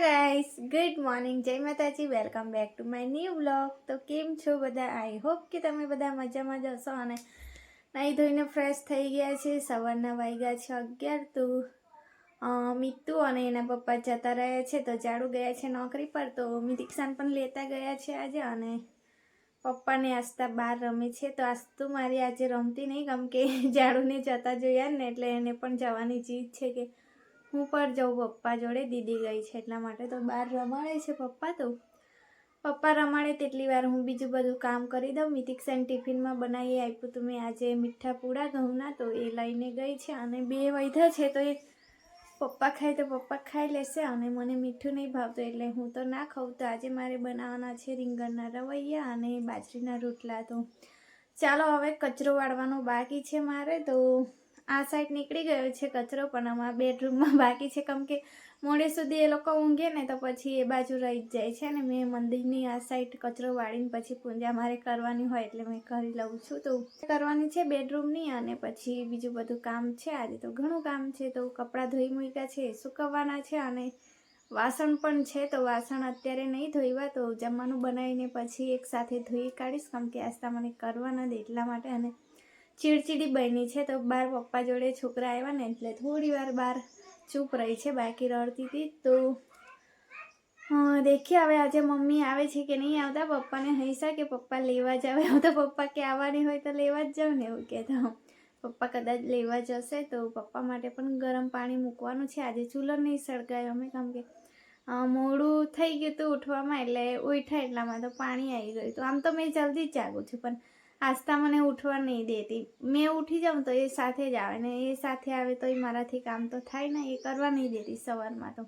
Guys good morning જય માતાજી welcome back to my new blog તો કેમ છો બધા? આઈ હોપ કે તમે બધા મજામાં જ હશો અને નાહી ધોઈને ફ્રેશ થઈ ગયા છે. સવારના વાગ્યા છે અગિયાર તો. મિત્તુ અને એના પપ્પા જતા રહ્યા છે તો જાડુ ગયા છે નોકરી પર. તો મિતિક્ષાન પણ લેતા ગયા છે આજે અને પપ્પાને આસ્તા બહાર રમે છે. તો આસ્તુ મારી આજે રમતી નહીં. કેમ કે જાડુને જતા જોયા ને એટલે એને પણ જવાની જીદ છે કે હું પણ જાઉં પપ્પા જોડે, દીદી ગઈ છે એટલા માટે તો બહાર રમાડે છે પપ્પા તો. પપ્પા રમાડે તેટલી વાર હું બીજું બધું કામ કરી દઉં મિતિક્ષાને ટિફિનમાં બનાવી આપ્યું તું. મેં આજે મીઠા પૂડા, ઘઉંના તો એ લઈને ગઈ છે અને બે વૈધા છે તો એ પપ્પા ખાય તો પપ્પા ખાઈ લેશે અને મને મીઠું નહીં ભાવતું એટલે હું તો ના ખાઉં. તો આજે મારે બનાવવાના છે રીંગણના રવૈયા અને બાજરીના રોટલા તો. ચાલો હવે કચરો વાળવાનો બાકી છે મારે તો આ સાઈડ નીકળી ગયો છે કચરો, પણ આમાં બેડરૂમમાં બાકી છે. કેમ કે મોડે સુધી એ લોકો ઊંઘે ને તો પછી એ બાજુ રહી જ જાય છે ને. મેં મંદિરની આ સાઈડ કચરો વાળીને પછી પૂજા મારે કરવાની હોય એટલે મેં કરી લઉં છું. તો કરવાની છે બેડરૂમની અને પછી બીજું બધું કામ છે. આજે તો ઘણું કામ છે. તો કપડાં ધોઈ મૂક્યા છે, સુકવવાના છે અને વાસણ પણ છે. તો વાસણ અત્યારે નહીં ધોઈવા, તો જમવાનું બનાવીને પછી એકસાથે ધોઈ કાઢીશ. કેમ કે આસ્તા મને કરવા ન દે એટલા માટે અને ચીડચીડી બની છે તો બાર પપ્પા જોડે છોકરા આવ્યા ને એટલે થોડી વાર બહાર ચૂપ રહી છે, બાકી રડતી હતી તો દેખીએ હવે આજે મમ્મી આવે છે કે નહીં આવતા? પપ્પાને હૈસા કે પપ્પા લેવા જ આવે તો પપ્પા કે આવવાની હોય તો લેવા જ જાઉં ને એવું કહેતા. પપ્પા કદાચ લેવા જશે તો પપ્પા માટે પણ ગરમ પાણી મૂકવાનું છે. આજે ચૂલો નહીં સળગાયો અમે, કેમ કે મોડું થઈ ગયું હતું ઉઠવામાં એટલે ઉઠા એટલામાં તો પાણી આવી ગયું હતું. આમ તો મેં જલ્દી જ જાગું છું, પણ આસ્તા મને ઉઠવા નહીં દેતી. મેં ઉઠી જાઉં તો એ સાથે જ આવે ને એ સાથે આવે તો એ મારાથી કામ તો થાય ને એ કરવા નહીં દેતી સવારમાં તો.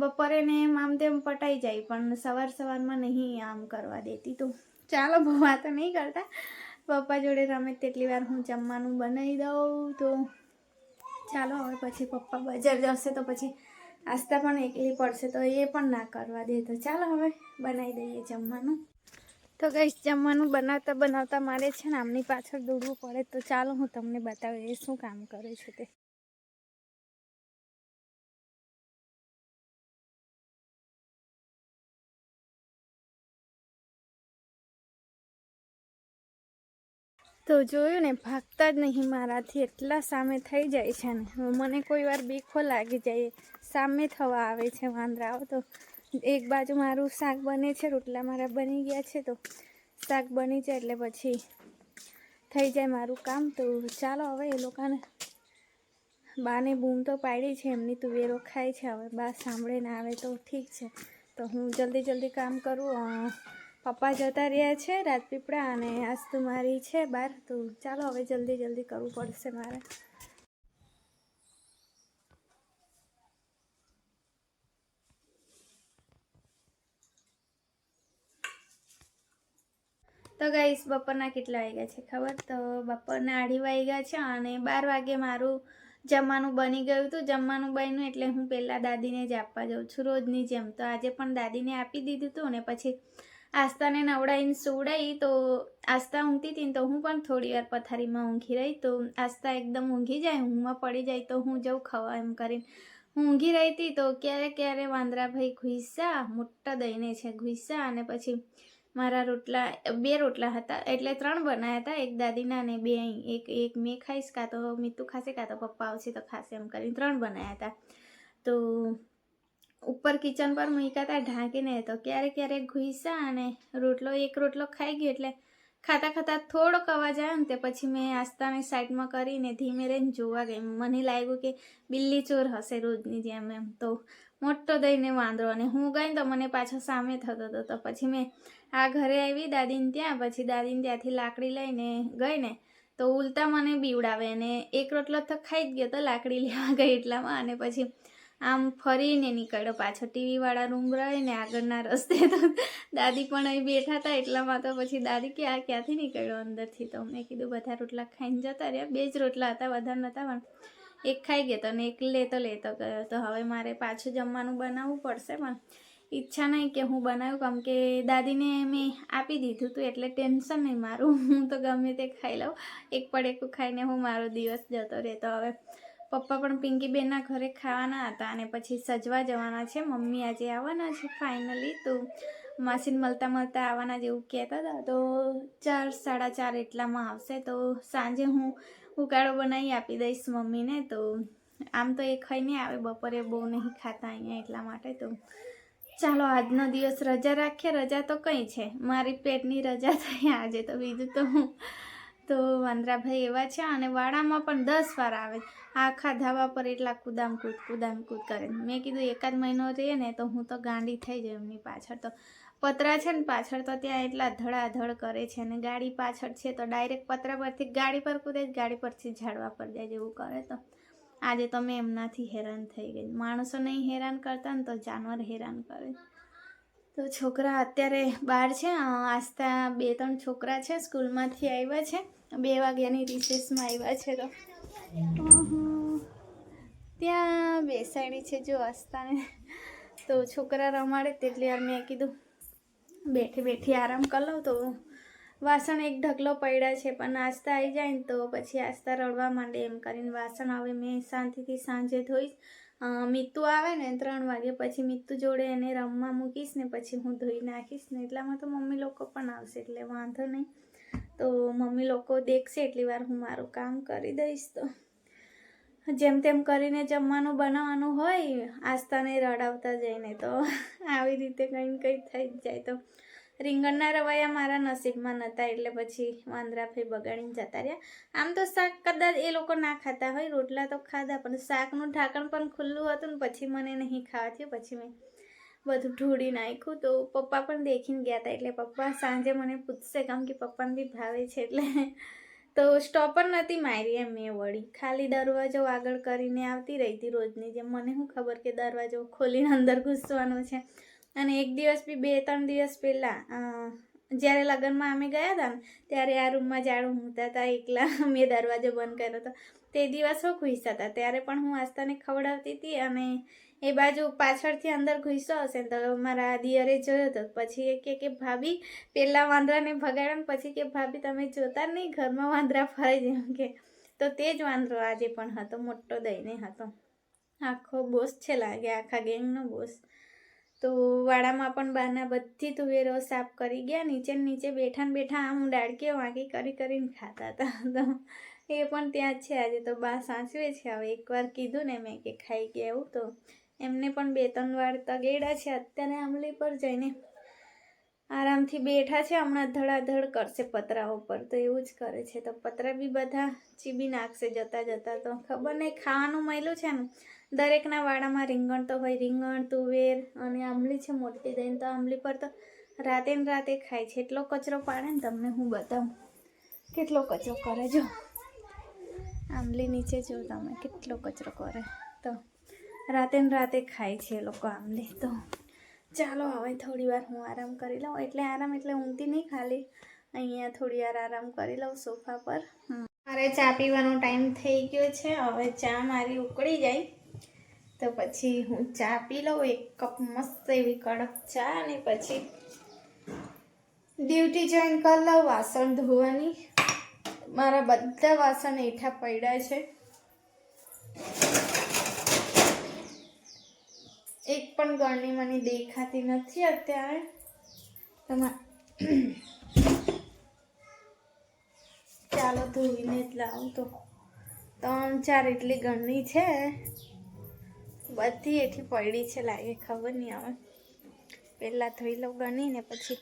બપોરે ને એમ આમ તેમ પટાઈ જાય પણ સવાર સવારમાં નહીં આમ કરવા દેતી તો. ચાલો બહુ વાતો નહીં કરતા. પપ્પા જોડે રમે તેટલી વાર હું જમવાનું બનાવી દઉં તો. ચાલો હવે પછી પપ્પા બજાર જશે તો પછી આસ્તા પણ એકલી પડશે તો એ પણ ના કરવા દે તો. ચાલો હવે બનાવી દઈએ જમવાનું. તો ગઈશ જમવાનું બનાવતા બનાવતા મારે છે ને આમની પાછળ દોડવું પડે, તો ચાલો હું તમને બતાવું એ શું કામ કરે છે તે. તો જોયું ને, ભાગતા જ નહીં મારાથી, એટલા સામે થઈ જાય છે ને. મને કોઈ વાર બીખો લાગી જાય, સામે થવા આવે છે વાંદરાઓ તો. એક બાજુ મારું શાક બને છે, રોટલા મારા બની ગયા છે, તો શાક બની જાય એટલે પછી થઈ જાય મારું કામ. તો ચાલો હવે એ લોકોને બાને બૂમ તો પાડી છે, એમની તુવેરો ખાય છે, હવે બા સાંભળે ને આવે તો ઠીક છે. તો હું જલ્દી જલ્દી કામ કરું. પપ્પા જતા રહ્યા છે રાજપીપળા અને આજ તો મારી છે બહાર. તો ચાલો હવે જલ્દી જલ્દી કરવું પડશે મારે. તો ગાઈસ બપોરના કેટલા વાગ્યા છે ખબર? તો બપોરના અઢી વાગ્યા છે અને બાર વાગે મારું જમવાનું બની ગયું હતું. જમવાનું બન્યું એટલે હું પહેલાં દાદીને જ આપવા જાઉં છું રોજની જેમ. તો આજે પણ દાદીને આપી દીધું હતું ને પછી આસ્તાને નવડાવીને સુવડાવી. તો આસ્તા ઊંઘતી હતી તો હું પણ થોડી વાર પથારીમાં ઊંઘી રહી. તો આસ્તા એકદમ ઊંઘી જાય, ઊંઘમાં પડી જાય તો હું જઉં ખવા એમ કરીને. હું ઊંઘી રહી હતી તો ક્યારે ક્યારે વાંદરાભાઈ ઘુસ્યા, મોટા દઈને છે ઘુસ્યા અને પછી મારા રોટલા, બે રોટલા હતા. એટલે ત્રણ બનાવ્યા હતા. એક દાદીના અને બે અહીં. એક એક મેં ખાઈશ, કાં તો મીઠું ખાશે, કાં તો પપ્પા આવશે, તો ખાશે, એમ કરીને ત્રણ બનાવ્યા હતા. તો ઉપર કિચન પર મૂક્યા હતા ઢાંકીને તો ક્યારેક ક્યારેક ઘૂસ્યા અને રોટલો, એક રોટલો ખાઈ ગયો. એટલે ખાતા ખાતા થોડોક અવાજ આવ્યો ને તે પછી મેં આસ્તાને સાઈડમાં કરીને ધીમે રહીને જોવા ગઈ. મને લાગ્યું કે બિલ્લી ચોર હશે રોજની જેમ એમ. તો મોટો દઈને વાંદરો અને હું ગઈ તો મને પાછો સામે થતો હતો. તો પછી મેં આ ઘરે આવી, દાદીને ત્યાં, પછી દાદીને ત્યાંથી લાકડી લઈને ગઈ ને તો ઉલટા મને બીવડાવે અને એક રોટલો તો ખાઈ જ ગયો તો લાકડી લેવા ગઈ એટલામાં અને પછી આમ ફરીને નીકળ્યો પાછો. ટીવીવાળા રૂમ રહીને આગળના રસ્તે તો દાદી પણ અહીં બેઠા હતા એટલામાં તો પછી દાદી કે આ ક્યાંથી નીકળ્યો અંદરથી તો મેં કીધું, બધા રોટલા ખાઈને જતા રહ્યા. બે જ રોટલા હતા, વધારે નહોતા પણ એક ખાઈ ગયો તો અને એક લેતો લેતો ગયો તો હવે મારે પાછું જમવાનું બનાવવું પડશે પણ ઈચ્છા નહીં કે હું બનાવ્યું કેમ કે દાદીને મેં આપી દીધું હતું એટલે ટેન્શન નહીં મારું. હું તો ગમે તે ખાઈ લઉં. એક પડેકું ખાઈને હું મારો દિવસ જતો રહેતો. હવે પપ્પા પણ પિંકીબેનના ઘરે ખાવાના હતા અને પછી સજવા જવાના છે. મમ્મી આજે આવવાના છે ફાઇનલી. તો માસીને મળતા મળતા આવવાના જેવું કહેતા હતા. તો ચાર, સાડા ચાર એટલામાં આવશે. તો સાંજે હું ઉકાળો બનાવી આપી દઈશ મમ્મીને. તો આમ તો એ ખાઈ નહીં આવે, બપોરે બહુ નહીં ખાતા અહીંયા એટલા માટે. તો ચાલો, આજનો દિવસ રજા રાખીએ. રજા તો કંઈ છે. મારી પેટની રજા થઈ આજે તો બીજું તો હું. તો વાંદરાભાઈ એવા છે અને વાડામાં પણ દસ વાર આવે. આખા ધાબા પર એટલા કુદામ કૂદ કુદામ કૂદ કરે. મેં કીધું એકાદ મહિનો રહે ને તો હું તો ગાંડી થઈ જાઉં એમની પાછળ. તો પતરા છે ને પાછળ તો ત્યાં એટલા ધડાધડ કરે છે અને ગાડી પાછળ છે તો ડાયરેક્ટ પતરા પરથી ગાડી પર કૂદે ગાડી પરથી ઝાડવા પર જાય જેવું કરે તો. આજે તો મેં એમનાથી હેરાન થઈ ગઈ. માણસો નહીં હેરાન કરતા ને તો જાનવર હેરાન કરે. તો છોકરા અત્યારે બહાર છે આસ્તા બે ત્રણ છોકરા છે સ્કૂલમાંથી આવ્યા છે. બે વાગ્યાની રિસેસમાં આવ્યા છે તો. ત્યાં બેસાડી છે જો આસ્તાને તો છોકરા રમાડે તેટલી વાર મેં કીધું બેઠી બેઠી આરામ કરી લઉં તો વાસણ એક ઢગલો પડ્યા છે, પણ નાસ્તા આવી જાય ને તો પછી આસ્તા રડવા માંડે એમ કરીને વાસણ હવે મેં શાંતિથી સાંજે ધોઈશ. મિત્તુ આવે ને ત્રણ વાગે પછી મિત્તુ જોડે એને રમવા મૂકીશ ને પછી હું ધોઈ નાખીશ ને એટલામાં તો મમ્મી લોકો પણ આવશે એટલે વાંધો નહીં. તો મમ્મી લોકો દેખશે, એટલી વાર હું મારું કામ કરી દઈશ તો. જેમ તેમ કરીને જમવાનું બનાવવાનું હોય આસ્તાને રડાવતા જઈને તો આવી રીતે કંઈ કંઈ થઈ જ જાય. તો રીંગણના રવૈયા મારા નસીબમાં નહોતા, એટલે પછી વાંદરા વાંદરાભાઈ બગાડીને જતા રહ્યા. આમ તો શાક કદાચ એ લોકો ના ખાતા હોય, રોટલા તો ખાધા, પણ શાકનું ઢાંકણ પણ ખુલ્લું હતું ને પછી મને નહીં ખાવા થયું. પછી મેં બધું ઢોળી નાખ્યું તો પપ્પા પણ દેખીને ગયા હતા એટલે પપ્પા સાંજે મને પૂછશે, કેમ કે પપ્પાને બી ભાવે છે? એટલે તો સ્ટોપર નહોતી મારી એમ મેં વળી. ખાલી દરવાજો આગળ કરીને આવતી રહી હતી રોજની જેમ. મને શું ખબર કે દરવાજો ખોલીને અંદર ઘૂસવાનો છે. અને એક દિવસ બી, બે, ત્રણ દિવસ પહેલાં જ્યારે લગ્નમાં અમે ગયા હતા ને, ત્યારે આ રૂમમાં જાડું મૂકતા હતા એકલા મેં દરવાજો બંધ કર્યો હતો તે દિવસો ઘૂસ્યા હતા ત્યારે પણ હું આસ્તાને ખવડાવતી હતી અને એ બાજુ પાછળથી અંદર ઘૂસ્યો હશે ને તો મારા દિયરે જોયો હતો પછી એ કહે કે, ભાભી પહેલાં વાંદરાને ભગાડ્યા ને પછી કે, ભાભી, તમે જોતા નહીં, ઘરમાં વાંદરા ફરે જેમ કે. તો તે જ વાંદરો આજે પણ હતો, મોટો દઈને હતો. આખો બોસ છે લાગે આખા ગેંગનો બોસ. તો વાડામાં પણ બહારના બધી તુવેરો સાફ કરી ગયા. નીચે નીચે બેઠા બેઠા આમ ડાળકીઓ વાંકી કરી કરીને ખાતા હતા. તો એ પણ ત્યાં છે આજે. તો બા સાચવે છે. હવે એકવાર કીધું ને મેં કે ખાઈ ગયા એવું તો એમને પણ બે ત્રણ વાર તગેડા છે. અત્યારે આંબલી પર જઈને આરામથી બેઠા છે. હમણાં ધડાધડ કરશે પતરા ઉપર. તો એવું જ કરે છે. તો પતરા બી બધા ચીબી નાખશે જતાં જતાં. તો ખબર નહીં ખાવાનું મળ્યું છે ને? દરેકના વાડામાં રીંગણ તો હોય, રીંગણ, તુવેર અને આંબલી છે મોટી દઈને તો આંબલી પર તો રાતે ને રાતે ખાય છે. એટલો કચરો પાડે ને તમને હું બતાવું. કેટલો કચરો કરે જો. આંબલી નીચે જો તમે, કેટલો કચરો કરે તો. રાતે ને રાતે ખાય છે લોકો આંબલી તો. ચાલો હવે થોડી વાર હું આરામ કરી લઉં. એટલે આરામ એટલે ઊંઘતી નહીં ખાલી. અહીંયા થોડી વાર આરામ કરી લઉં સોફા પર. મારે ચા પીવાનો ટાઈમ થઈ ગયો છે. હવે ચા મારી ઉકળી જાય. તો પછી હું ચા પી લઉં, એક કપ મસ્ત એવી કડક ચા અને પછી ડ્યુટી જોઈન કરી લઉં વાસણ ધોવાની. મારા બધા વાસણ એઠા પડ્યા છે. એક પણ ગળણી મને દેખાતી નથી અત્યારે. તમારે ચાલો ધોઈને જ લાવું તો. ત્રણ ચાર એટલી ગળણી છે. બધી એથી પડી છે લાગે, ખબર નહીં આવે પહેલાં ધોઈ લઉં ગણી ને પછી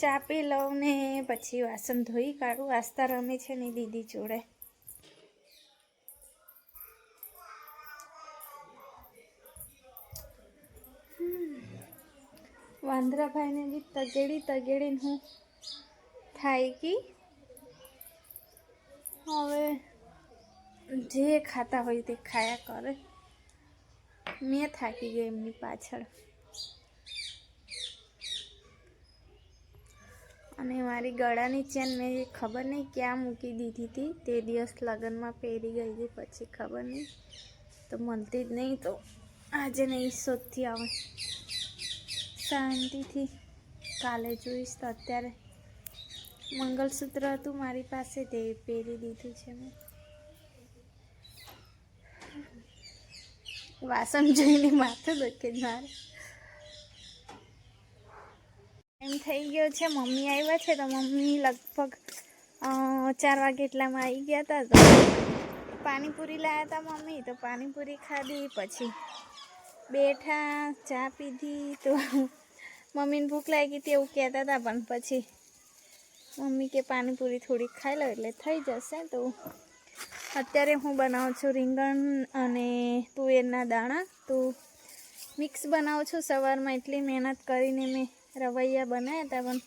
ચા પી લઉં ને પછી વાસણ ધોઈ કાઢું. આસ્તા રમે છે ને દીદી જોડે. વાંદરાભાઈને બી તગેડી તગેડીને હું થાય કી? હવે જે ખાતા હોય તે ખાયા કરે. મેં થાકી ગઈ એમની પાછળ. અને મારી ગળાની ચેન મેં ખબર નહીં ક્યાં મૂકી દીધી હતી. તે દિવસ લગ્નમાં પહેરી ગઈ હતી, પછી ખબર નહીં. તો મળતી જ નહીં તો આજે નહીં શોધથી આવે. શાંતિથી કાલે જોઈશ તો અત્યારે. મંગલસૂત્ર હતું મારી પાસે, તે પહેરી દીધું છે મેં. વાસણ જોઈને માથું દુખે જ મારે. એમ થઈ ગયો છે, મમ્મી આવ્યા છે તો મમ્મી લગભગ ચાર વાગે એટલામાં આવી ગયા હતા તો પાણીપુરી લાવ્યા હતા મમ્મી, તો પાણીપુરી ખાધી, પછી બેઠા, ચા પીધી, તો મમ્મીને ભૂખ લાગી હતી એવું કહેતા હતા, પણ પછી મમ્મી કે પાણીપુરી થોડીક ખાઈ લો એટલે થઈ જશે તો અત્યારે હું બનાવું છું રીંગણ અને તુવેરના દાણા. તો મિક્સ બનાવું છું સવારમાં એટલી મહેનત કરીને મેં રવૈયા બનાવ્યા હતા, પણ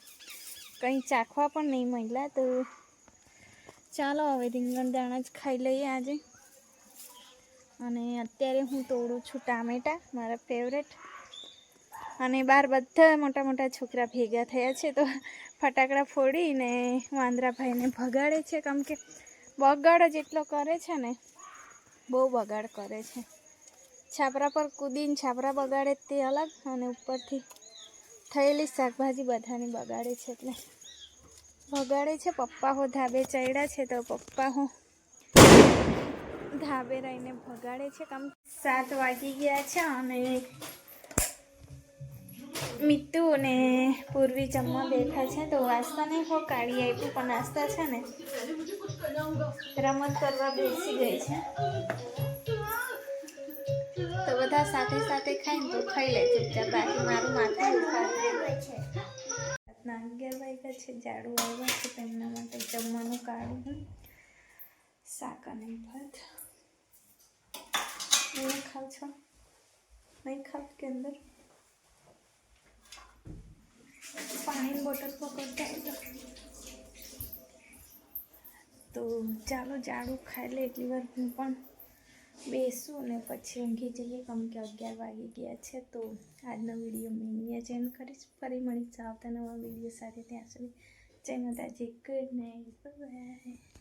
કંઈ ચાખવા પણ નહીં મળ્યા તો ચાલો હવે રીંગણ દાણા જ ખાઈ લઈએ આજે. અને અત્યારે હું તોડું છું ટામેટાં, મારા ફેવરેટ અને બહાર બધા મોટા મોટા છોકરા ભેગા થયા છે, તો ફટાકડા ફોડીને વાંદરાભાઈને ભગાડે છે, કેમ કે બગાડ જ એટલો કરે છે ને, બહુ બગાડ કરે છે. છાપરા પર કૂદીને છાપરા બગાડે તે અલગ અને ઉપરથી થયેલી શાકભાજી બધાની બગાડે છે એટલે. બગાડે છે પપ્પા હો ધાબે ચડ્યા છે, તો પપ્પા હું ધાબે રહીને ભગાડે છે. કામ સાત વાગી ગયા છે અને મિત્તુ અને પૂર્વી જમવા બેઠા છે. તો વાસ્તા નહીં હો કાઢી આપ્યું પણ નાસ્તા છે ને. રમત કરવા બેસી ગઈ છે. તો બધા સાથે સાથે ખાઈને તો ખાઈ લે ચૂપચાપ, બાકી મારું માથું દુખાય રાતના અગિયાર છે, ઝાડુ આવ્યા છે તેમના માટે જમવાનું કાઢું શાક અને ભાત. નહીં ખાવ છો? નહીં ખાવ કે અંદર? પાણીની બોટલ પકડતા. તો ચાલો જાડું ખાઈ લે. એટલી વાર હું પણ બેસું ને પછી ઊંઘી જઈએ. કેમ કે અગિયાર વાગી ગયા છે તો આજનો વીડિયો મેં અહીંયા જ એન્ડ કરીશ. ફરી મળીશ આવતા નવા વીડિયો સાથે. ત્યાં સુધી જય માતાજી. Good night bye